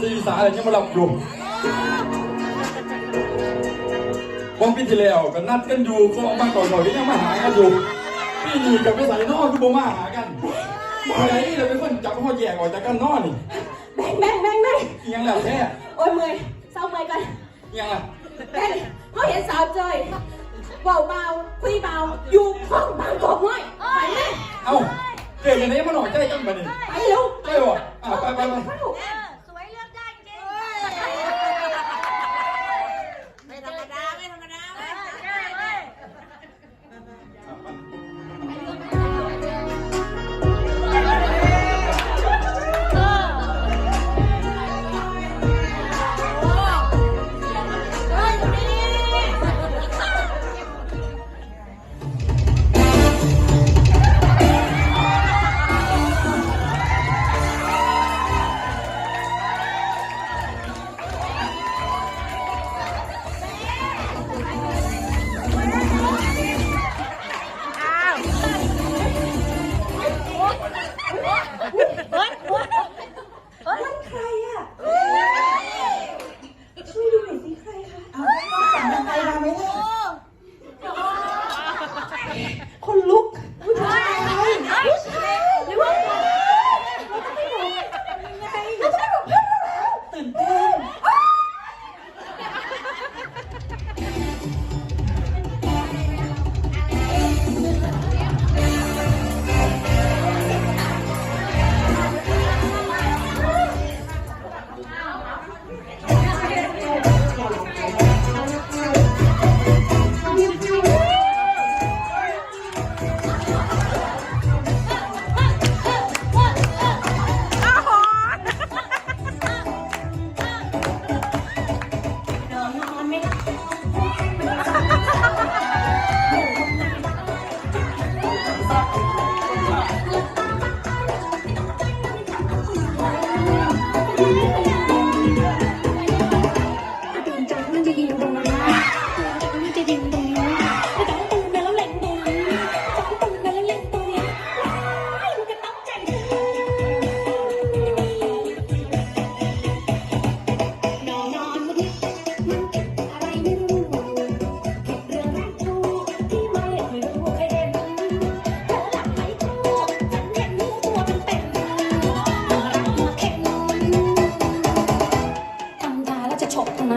สี่สาอะไรยังมาหลับอยู่วันปีที่แล้วก็นัดกันอยู่ก็ออกมาต่อยๆที่อยก็ยังมาหากันอยู่พี่หนี่กับไม่ใส่นอกคือบ่มาหากันใครเราเป็นคนจับพ่อแยกออกจากกันนอกนี่แบ่งแบ่งแบ่งแบ่งยังแล้วแท้โอ้ยเมือยเศร้าเมื่อยกันยังล่ะแบ่งเขาเห็นสาวเจยเบาเบาคุยเบาอยู่ห้องบางกอกน้อย ไปไหมเอ้าเกิดอย่างนี้มันหน่อยใจกันปะนี่ไปลูก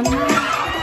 Tchau.